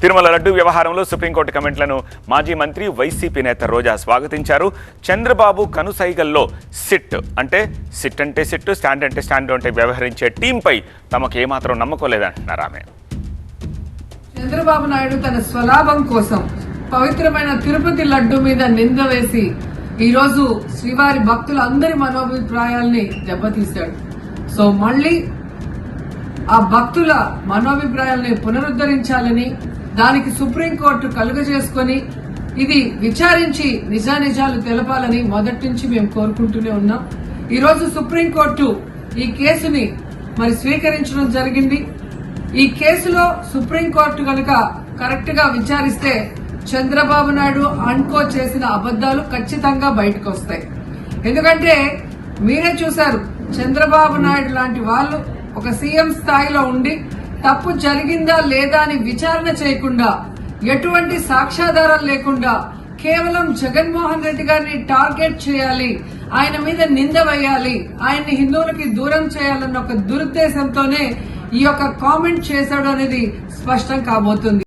తిరుమల లడ్డు వ్యవహారంలో సుప్రీంకోర్టు కమెంట్లను మాజీ మంత్రి వైసీపీ నేత రోజా స్వాగతించారు. చంద్రబాబు కనుసైగల్లో సిట్ అంటే సిట్ అంటే సిట్ స్టాండ్ అంటే స్టాండ్ అంటే వ్యవహరించే టీంపై తమకు ఏమాత్రం నమ్మకోలేదంటున్నారు ఆమె. చంద్రబాబు నాయుడు తన స్వలాభం కోసం పవిత్రమైన తిరుపతి లడ్డు మీద నింద వేసి ఈ రోజు శ్రీవారి భక్తులందరి మనోభిప్రాయాల్ని దెబ్బతీశాడు. సో మళ్ళీ ఆ భక్తుల మనోభిప్రాయాల్ని పునరుద్ధరించాలని దానికి సుప్రీంకోర్టు కలుగజేసుకొని ఇది విచారించి నిజానిజాలు తెలపాలని మొదటి నుంచి మేము కోరుకుంటూనే ఉన్నాం. ఈరోజు సుప్రీంకోర్టు ఈ కేసుని మరి స్వీకరించడం జరిగింది. ఈ కేసులో సుప్రీంకోర్టు కనుక కరెక్ట్గా విచారిస్తే చంద్రబాబు నాయుడు అన్కో చేసిన అబద్దాలు ఖచ్చితంగా బయటకు వస్తాయి. ఎందుకంటే మీరే చూశారు చంద్రబాబు నాయుడు లాంటి వాళ్ళు ఒక సీఎం స్థాయిలో ఉండి తప్పు జరిగిందా లేదా అని విచారణ చేయకుండా ఎటువంటి సాక్ష్యాధారాలు లేకుండా కేవలం జగన్మోహన్ రెడ్డి గారిని టార్గెట్ చేయాలి ఆయన మీద నింద వేయాలి ఆయన్ని హిందువులకి దూరం చేయాలన్న ఒక దురుద్దేశంతోనే ఈ యొక్క కామెంట్ చేశాడు అనేది స్పష్టం కాబోతుంది.